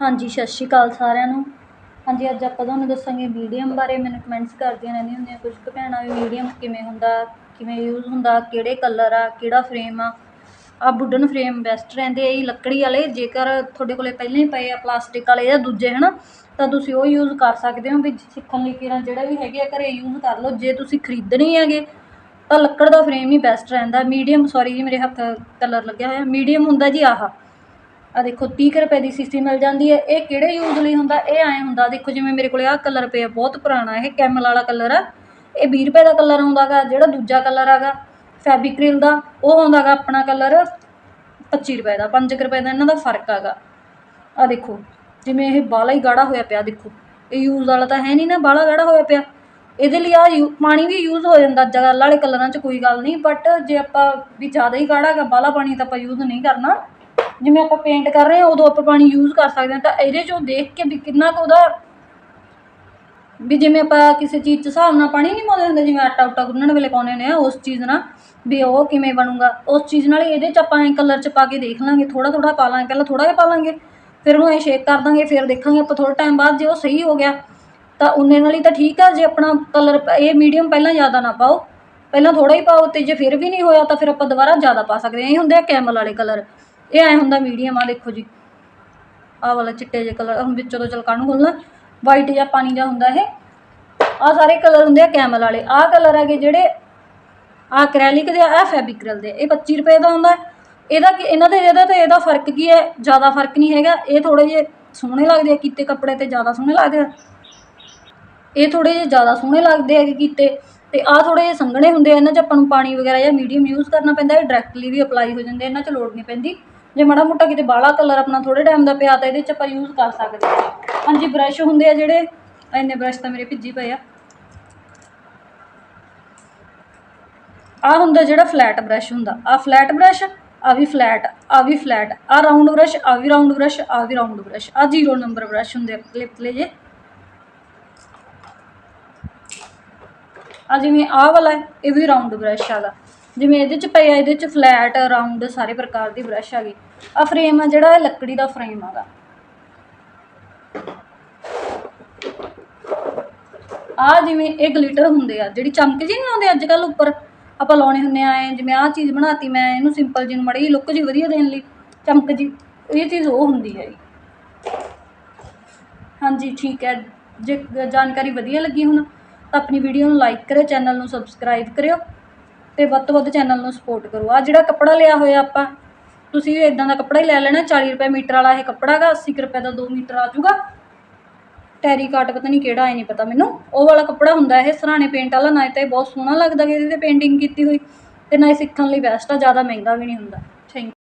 ਹਾਂਜੀ, ਸਤਿ ਸ਼੍ਰੀ ਅਕਾਲ ਸਾਰਿਆਂ ਨੂੰ। ਹਾਂਜੀ, ਅੱਜ ਆਪਾਂ ਤੁਹਾਨੂੰ ਦੱਸਾਂਗੇ ਮੀਡੀਅਮ ਬਾਰੇ। ਮੈਨੂੰ ਕਮੈਂਟਸ ਕਰਦੀਆਂ ਰਹਿੰਦੀਆਂ ਹੁੰਦੀਆਂ, ਕੁਝ ਕੁ ਭੈਣਾਂ ਵੀ ਮੀਡੀਅਮ ਕਿਵੇਂ ਹੁੰਦਾ, ਕਿਵੇਂ ਯੂਜ਼ ਹੁੰਦਾ, ਕਿਹੜੇ ਕਲਰ ਆ, ਕਿਹੜਾ ਫਰੇਮ ਆ। ਆ ਵੁੱਡਨ ਫਰੇਮ ਬੈਸਟ ਰਹਿੰਦੇ ਆ ਇਹ ਲੱਕੜੀ ਵਾਲੇ। ਜੇਕਰ ਤੁਹਾਡੇ ਕੋਲੇ ਪਹਿਲਾਂ ਹੀ ਪਏ ਆ ਪਲਾਸਟਿਕ ਵਾਲੇ ਜਾਂ ਦੂਜੇ, ਹਨਾ, ਤਾਂ ਤੁਸੀਂ ਉਹ ਯੂਜ਼ ਕਰ ਸਕਦੇ ਹੋ। ਵੀ ਸਿੱਖਣ ਲਈ ਕਿਰਾਂ ਜਿਹੜਾ ਵੀ ਹੈਗੇ ਆ, ਘਰੇ ਯੂਜ਼ ਕਰ ਲਓ। ਜੇ ਤੁਸੀਂ ਖਰੀਦਣੇ ਹੈਗੇ, ਤਾਂ ਲੱਕੜ ਦਾ ਫਰੇਮ ਹੀ ਬੈਸਟ ਰਹਿੰਦਾ। ਮੀਡੀਅਮ ਸੌਰੀ ਜੀ, ਮੇਰੇ ਹੱਥ ਕਲਰ ਲੱਗਿਆ ਹੋਇਆ। ਮੀਡੀਅਮ ਹੁੰਦਾ ਜੀ ਆਹ। ਆ ਦੇਖੋ 30 ਕੁ ਰੁਪਏ ਦੀ ਸੀਸੀ ਮਿਲ ਜਾਂਦੀ ਹੈ। ਇਹ ਕਿਹੜੇ ਯੂਜ਼ ਲਈ ਹੁੰਦਾ? ਇਹ ਐਂ ਹੁੰਦਾ, ਦੇਖੋ, ਜਿਵੇਂ ਮੇਰੇ ਕੋਲੇ ਆਹ ਕਲਰ ਪਿਆ, ਬਹੁਤ ਪੁਰਾਣਾ, ਇਹ ਕੈਮਲ ਵਾਲਾ ਕਲਰ ਆ। ਇਹ 20 ਰੁਪਏ ਦਾ ਕਲਰ ਆਉਂਦਾ ਗਾ ਜਿਹੜਾ ਦੂਜਾ ਕਲਰ ਹੈਗਾ ਫੈਬਿਕ੍ਰਿਲ ਦਾ, ਉਹ ਆਉਂਦਾ ਗਾ ਆਪਣਾ ਕਲਰ 25 ਰੁਪਏ ਦਾ 5 ਰੁਪਏ ਦਾ, ਇਹਨਾਂ ਦਾ ਫ਼ਰਕ ਹੈਗਾ ਆ ਦੇਖੋ, ਜਿਵੇਂ ਇਹ ਬਾਲਾ ਹੀ ਗਾੜਾ ਹੋਇਆ ਪਿਆ, ਦੇਖੋ। ਇਹ ਯੂਜ਼ ਵਾਲਾ ਤਾਂ ਹੈ ਨਹੀਂ ਨਾ ਬਾਲਾ ਗਾੜਾ ਹੋਇਆ ਪਿਆ। ਇਹਦੇ ਲਈ ਆ ਪਾਣੀ ਵੀ ਯੂਜ਼ ਹੋ ਜਾਂਦਾ, ਜਗਲ ਵਾਲੇ ਕਲਰਾਂ 'ਚ ਕੋਈ ਗੱਲ ਨਹੀਂ ਬਟ ਜੇ ਆਪਾਂ ਵੀ ਜ਼ਿਆਦਾ ਹੀ ਗਾੜਾ ਹੈਗਾ ਬਾਲਾ ਪਾਣੀ ਤਾਂ ਆਪਾਂ ਯੂਜ਼ ਨਹੀਂ ਕਰਨਾ। ਜਿਵੇਂ ਆਪਾਂ ਪੇਂਟ ਕਰ ਰਹੇ ਹਾਂ, ਉਦੋਂ ਆਪਾਂ ਪਾਣੀ ਯੂਜ਼ ਕਰ ਸਕਦੇ ਹਾਂ। ਤਾਂ ਇਹਦੇ 'ਚੋਂ ਦੇਖ ਕੇ ਵੀ ਕਿੰਨਾ ਕੁ ਉਹਦਾ ਵੀ ਜਿਵੇਂ ਆਪਾਂ ਕਿਸੇ ਚੀਜ਼ 'ਚ ਹਿਸਾਬ ਨਾਲ ਪਾਣੀ ਨਹੀਂ ਪਾਉਂਦੇ ਹੁੰਦੇ, ਜਿਵੇਂ ਆਟਾ ਉਟਾ ਗੁੰਨਣ ਵੇਲੇ ਪਾਉਂਦੇ ਨੇ ਉਸ ਚੀਜ਼ ਨਾਲ ਵੀ ਉਹ ਕਿਵੇਂ ਬਣੂਗਾ। ਉਸ ਚੀਜ਼ ਨਾਲ ਹੀ ਇਹਦੇ 'ਚ ਆਪਾਂ ਐਂ ਕਲਰ 'ਚ ਪਾ ਕੇ ਦੇਖ ਲਾਂਗੇ, ਥੋੜ੍ਹਾ ਥੋੜ੍ਹਾ ਪਾ ਲਾਂਗੇ, ਪਹਿਲਾਂ ਥੋੜ੍ਹਾ ਜਿਹਾ ਪਾ ਲਾਂਗੇ, ਫਿਰ ਉਹਨੂੰ ਐਂ ਸ਼ੇਕ ਕਰ ਦਾਂਗੇ, ਫਿਰ ਦੇਖਾਂਗੇ ਆਪਾਂ ਥੋੜ੍ਹੇ ਟਾਈਮ ਬਾਅਦ ਜੇ ਉਹ ਸਹੀ ਹੋ ਗਿਆ, ਤਾਂ ਉਨੇ ਨਾਲ ਹੀ ਤਾਂ ਠੀਕ ਆ, ਜੇ ਆਪਣਾ ਕਲਰ ਇਹ ਮੀਡੀਅਮ ਪਹਿਲਾਂ ਜ਼ਿਆਦਾ ਨਾ ਪਾਓ। ਪਹਿਲਾਂ ਥੋੜ੍ਹਾ ਹੀ ਪਾਓ, ਤੇ ਜੇ ਫਿਰ ਵੀ ਨਹੀਂ ਹੋਇਆ ਤਾਂ ਫਿਰ ਆਪਾਂ ਦੁਬਾਰਾ ਜ਼ਿਆਦਾ ਪਾ ਸਕਦੇ ਹਾਂ। ਇਹ ਹੁੰਦੇ ਆ ਕੈਮਲ ਵਾਲੇ ਕਲਰ ਇਹ ਐਂ ਹੁੰਦਾ ਮੀਡੀਅਮ ਆ, ਦੇਖੋ ਜੀ। ਆਹ ਵਾਲਾ ਚਿੱਟੇ ਜਿਹੇ ਕਲਰ ਹੁਣ ਵਿੱਚੋਂ ਤੋਂ ਚਲਕਾ ਨੂੰ ਖੋਲਣਾ ਵਾਈਟ ਜਾਂ ਪਾਣੀ ਦਾ ਹੁੰਦਾ ਇਹ। ਆਹ ਸਾਰੇ ਕਲਰ ਹੁੰਦੇ ਆ ਕੈਮਲ ਵਾਲੇ। ਆਹ ਕਲਰ ਹੈਗੇ ਜਿਹੜੇ ਆਹ ਐਕ੍ਰੈਲਿਕ ਦੇ ਆ ਫੈਬਿਕਰਲ ਦੇ ਇਹ 25 ਰੁਪਏ ਦਾ ਹੁੰਦਾ। ਇਹਦਾ ਕੀ, ਇਹਨਾਂ ਦੇ ਇਹਦਾ ਤੇ ਇਹਦਾ ਫ਼ਰਕ ਕੀ ਹੈ? ਜ਼ਿਆਦਾ ਫ਼ਰਕ ਨਹੀਂ ਹੈਗਾ। ਇਹ ਥੋੜੇ ਜਿਹੇ ਸੋਹਣੇ ਲੱਗਦੇ ਆ ਕੀਤੇ ਕੱਪੜੇ ਤੇ, ਜ਼ਿਆਦਾ ਸੋਹਣੇ ਲੱਗਦੇ ਆ। ਇਹ ਥੋੜੇ ਜਿਹੇ ਜ਼ਿਆਦਾ ਸੋਹਣੇ ਲੱਗਦੇ ਹੈਗੇ ਕੀਤੇ। ਤੇ ਆਹ ਥੋੜੇ ਜਿਹੇ ਸੰਘਣੇ ਹੁੰਦੇ ਆ। ਇਹਨਾਂ 'ਚ ਆਪਾਂ ਨੂੰ ਪਾਣੀ ਵਗੈਰਾ ਜਾਂ ਮੀਡੀਅਮ ਯੂਜ਼ ਕਰਨਾ ਪੈਂਦਾ। ਇਹ ਡਾਇਰੈਕਟਲੀ ਵੀ ਅਪਲਾਈ ਹੋ ਜਾਂਦੇ ਇਹਨਾਂ 'ਚ ਲੋੜ ਨਹੀਂ ਪੈਂਦੀ। ਜੇ ਮਾੜਾ ਮੋਟਾ ਕਿਤੇ ਬਾਹਲਾ ਕਲਰ ਆਪਣਾ ਥੋੜੇ ਟਾਈਮ ਦਾ ਪਿਆ ਤਾਂ ਇਹਦੇ 'ਚ ਆਪਾਂ ਯੂਜ਼ ਕਰ ਸਕਦੇ ਹਾਂ। ਹਾਂਜੀ ਬ੍ਰਸ਼ ਹੁੰਦੇ ਆ ਜਿਹੜੇ ਇੰਨੇ ਬ੍ਰਸ਼ ਤਾਂ ਮੇਰੇ ਭਿੱਜੀ ਪਏ ਆ। ਆ ਹੁੰਦਾ ਜਿਹੜਾ ਫਲੈਟ ਬ੍ਰਸ਼ ਹੁੰਦਾ। ਆ ਫਲੈਟ ਬ੍ਰਸ਼ ਆ ਵੀ ਫਲੈਟ ਆ ਵੀ ਫਲੈਟ ਆ ਰਾਉਂਡ ਬ੍ਰਸ਼ ਆ ਵੀ ਰਾਉਂਡ ਬ੍ਰਸ਼ ਆ ਵੀ ਰਾਉਂਡ ਬ੍ਰਸ਼ ਆ ਜ਼ੀਰੋ ਨੰਬਰ ਬ੍ਰਸ਼ ਹੁੰਦੇ ਆ ਪਤਲੇ ਪਤਲੇ ਜੇ। ਆ ਜਿਵੇਂ ਆਹ ਵਾਲਾ ਇਹ ਵੀ ਰਾਉਂਡ ਬ੍ਰਸ਼ ਹੈਗਾ ਜਿਵੇਂ ਇਹਦੇ ਚ ਪਏ ਆ, ਇਹਦੇ ਚ ਫਲੈਟ ਰਾਉਂਡ ਸਾਰੇ ਪ੍ਰਕਾਰ ਦੀ ਬ੍ਰਸ਼ ਗਈ। ਆ ਫਰੇਮ ਆ ਜਿਹੜਾ, ਇਹ ਲੱਕੜੀ ਦਾ ਫਰੇਮ ਹੈਗਾ ਆ ਜਿਵੇਂ ਇਹ ਗਲਿਟਰ ਹੁੰਦੇ ਆ, ਜਿਹੜੀ ਚਮਕ ਜੀ ਨਹੀਂ ਆਉਂਦੇ ਅੱਜ ਕੱਲ ਉੱਪਰ। ਆਪਾਂ ਲਾਉਣੇ ਹੁੰਦੇ ਆ, ਐਂ ਜਿਵੇਂ ਆਹ ਚੀਜ਼ ਬਣਾਤੀ ਮੈਂ, ਇਹਨੂੰ ਸਿੰਪਲ ਜਿਹਨੂੰ ਨੂੰ ਮੜੀ ਲੁੱਕ ਜੀ ਵਧੀਆ ਦੇਣ ਲਈ, ਚਮਕ ਜੀ ਇਹ ਚੀਜ਼ ਉਹ ਹੁੰਦੀ ਹੈ ਹਾਂਜੀ, ਠੀਕ ਹੈ ਜੇ ਜਾਣਕਾਰੀ ਵਧੀਆ ਲੱਗੀ ਹੁਣ, ਤਾਂ ਆਪਣੀ ਵੀਡੀਓ ਨੂੰ ਲਾਈਕ ਕਰਿਓ ਚੈਨਲ ਨੂੰ ਸਬਸਕ੍ਰਾਈਬ ਕਰਿਓ। ਤੇ ਵੱਧ ਤੋਂ ਵੱਧ ਚੈਨਲ ਨੂੰ ਸਪੋਰਟ ਕਰੋ। ਆ ਜਿਹੜਾ ਕੱਪੜਾ ਲਿਆ ਹੋਇਆ ਆਪਾਂ, ਤੁਸੀਂ ਵੀ ਇਦਾਂ ਦਾ ਕੱਪੜਾ ਹੀ ਲੈ ਲੈਣਾ 40 ਰੁਪਏ ਮੀਟਰ ਵਾਲਾ ਇਹ ਕੱਪੜਾ ਹੈਗਾ 80 ਕੁ ਰੁਪਏ ਦਾ 2 ਮੀਟਰ ਆ ਜਾਊਗਾ। ਟੈਰੀ ਕਾਟ ਪਤਾ ਨਹੀਂ ਕਿਹੜਾ ਐ ਨਹੀਂ ਪਤਾ ਮੈਨੂੰ। ਉਹ ਵਾਲਾ ਕੱਪੜਾ ਹੁੰਦਾ, ਇਹ ਸਰਾਣੇ ਪੇਂਟ ਵਾਲਾ ਨਾ ਤਾਂ ਇਹ ਬਹੁਤ ਸੋਹਣਾ ਲੱਗਦਾ ਕਿ ਇਹਦੇ ਤੇ ਪੇਂਟਿੰਗ ਕੀਤੀ ਹੋਈ, ਤੇ ਨਾ ਇਹ ਸਿੱਖਣ ਲਈ ਬੈਸਟ ਆ, ਜ਼ਿਆਦਾ ਮਹਿੰਗਾ ਵੀ ਨਹੀਂ ਹੁੰਦਾ। ਥੈਂਕ